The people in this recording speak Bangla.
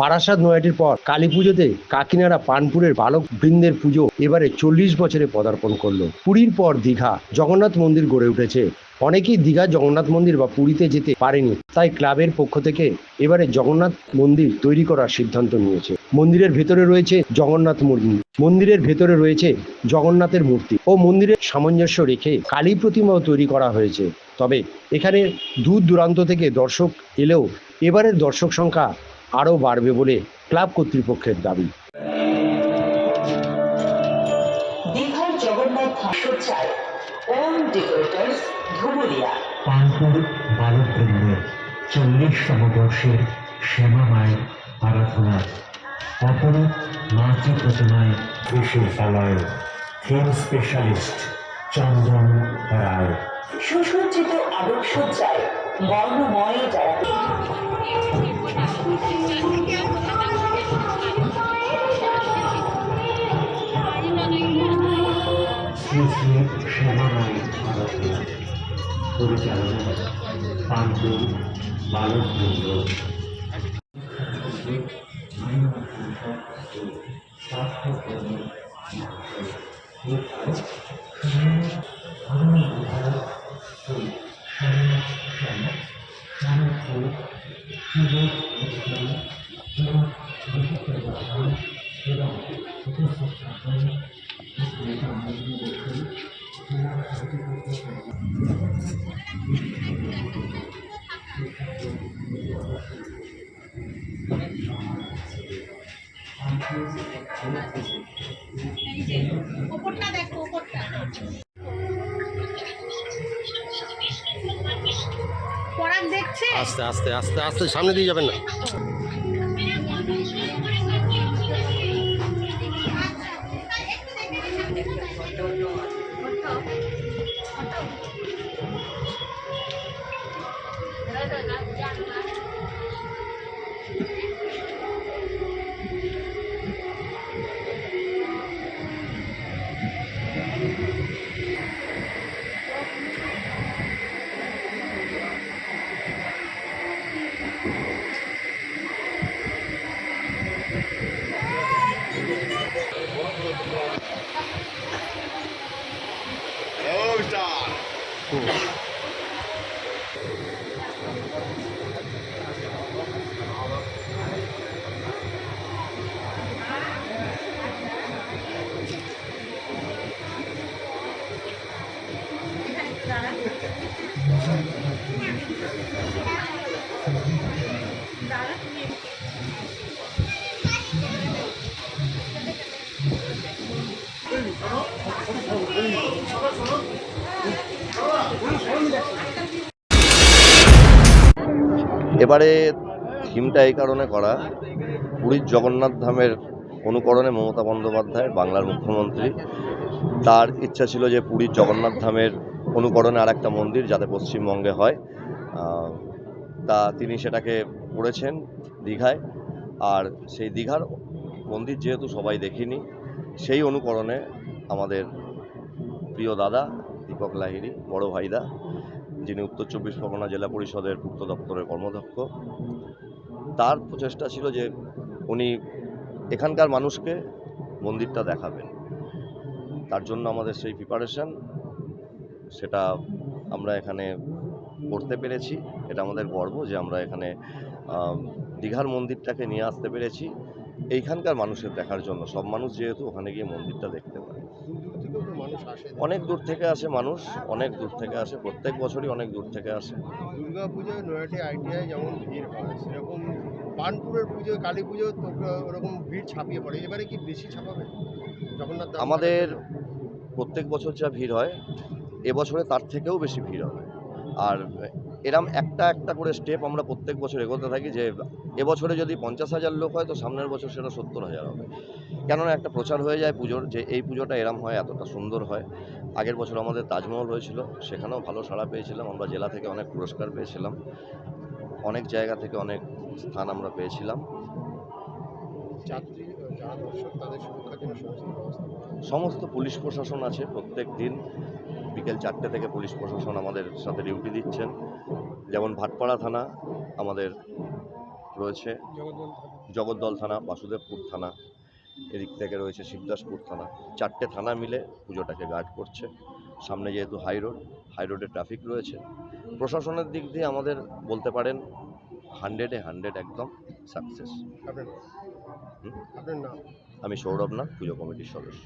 বারাসাত নয়াটির পর কালী পুজোতে কাকিনাড়া পানপুরের বালক বৃন্দের পুজো এবারে চল্লিশ বছরে পদার্পণ করল। পুরীর পর দীঘা, জগন্নাথ মন্দির গড়ে উঠেছে। অনেকেই দীঘা, জগন্নাথ মন্দির বা পুরীতে যেতে পারেনি, তাই ক্লাবের পক্ষ থেকে এবারে জগন্নাথ মন্দির তৈরি করার সিদ্ধান্ত নিয়েছে। মন্দিরের ভেতরে রয়েছে জগন্নাথ মূর্তি। মন্দিরের ভেতরে রয়েছে জগন্নাথের মূর্তি ও মন্দিরের সামঞ্জস্য রেখে কালী প্রতিমাও তৈরি করা হয়েছে। তবে এখানে দূর দূরান্ত থেকে দর্শক এলেও এবারের দর্শক সংখ্যা আরও বাড়বে বলে ক্লাব কর্তৃপক্ষের দাবি। দীঘার জগন্নাথ সজ্জায় ওম ডেকোরেটার্স ধুবুলিয়া পানপুর বালকবৃন্দের চল্লিশতম বর্ষের শ্যামা মায়ের আরাধনা। অপরূপ মাতৃ প্রতিমায় বিশ্ববিদ্যালয় থিম স্পেশালিস্ট চন্দন রায়। সুসজ্জিত আলোকসজ্জায় বর্ণময় যারা শ্রী শ্রী শ্যামা মায়ের আরাধনা পরিচালনা পানপুর বালকবৃন্দ ওপরটা দেখো ওপরটা আস্তে আস্তে আস্তে আস্তে সামনে দিয়ে যাবেন না। এবারে থিমটা এই কারণে করা। পুরীর জগন্নাথ ধামের অনুকরণে মমতা বন্দ্যোপাধ্যায়, বাংলার মুখ্যমন্ত্রী। তার ইচ্ছা ছিল যে পুরীর জগন্নাথ ধামের অনুকরণে আর একটা মন্দির যাতে পশ্চিমবঙ্গে হয়। তা তিনি সেটাকে করেছেন দীঘায়। আর সেই দীঘার মন্দির যেহেতু সবাই দেখিনি, সেই অনুকরণে আমাদের প্রিয় দাদা দীপক লাহিড়ী, বড় ভাইদা, যিনি উত্তর চব্বিশ পরগনা জেলা পরিষদের পূর্ত দপ্তরের কর্মদক্ষ তার প্রচেষ্টা ছিল যে উনি এখানকার মানুষকে মন্দিরটা দেখাবেন। তার জন্য আমাদের সেই প্রিপারেশন সেটা আমরা এখানে করতে পেরেছি। এটা আমাদের গর্ব যে আমরা এখানে দীঘার মন্দিরটাকে নিয়ে আসতে পেরেছি। এইখানকার মানুষের দেখার জন্য সব মানুষ যেহেতু ওখানে গিয়ে মন্দিরটা দেখতে পারে। অনেক দূর থেকে আসে মানুষ অনেক দূর থেকে আসে প্রত্যেক বছরই অনেক দূর থেকে আসে। দুর্গা পুজোয় নয়াটি আইটিআই যেমন ভিড় হয় সেরকম পানপুরের পুজো কালী পুজো ওরকম ভিড় ছাপিয়ে পড়ে। এবারে কি বেশি ছাপাবে? জগন্নাথ আমাদের প্রত্যেক বছর যা ভিড় হয় এবছরে তার থেকেও বেশি ভিড় হবে। আর এরম একটা একটা করে স্টেপ আমরা প্রত্যেক বছর এগোতে থাকি যে এবছরে যদি পঞ্চাশ হাজার লোক হয় তো সামনের বছর সেটা সত্তর হাজার হবে। কেননা একটা প্রচার হয়ে যায় পুজোর যে এই পুজোটা এরম হয় এতটা সুন্দর হয়। আগের বছর আমাদের তাজমহল হয়েছিল সেখানেও ভালো সাড়া পেয়েছিলাম। আমরা জেলা থেকে অনেক পুরস্কার পেয়েছিলাম। অনেক জায়গা থেকে অনেক স্থান আমরা পেয়েছিলাম। সমস্ত পুলিশ প্রশাসন আছে প্রত্যেক দিন। বিকেল চারটে থেকে পুলিশ প্রশাসন আমাদের সাথে ডিউটি দিচ্ছেন। যেমন ভাটপাড়া থানা আমাদের রয়েছে। জগদ্দল থানা বাসুদেবপুর থানা এদিক থেকে রয়েছে শিবদাসপুর থানা। চারটে থানা মিলে পুজোটাকে গার্ড করছে। সামনে যেহেতু হাই রোড হাই রোডে ট্রাফিক রয়েছে। প্রশাসনের দিক দিয়ে আমাদের বলতে পারেন হান্ড্রেডে হান্ড্রেড একদম সাকসেস আমি সৌরভ নাথ পুজো কমিটির সদস্য।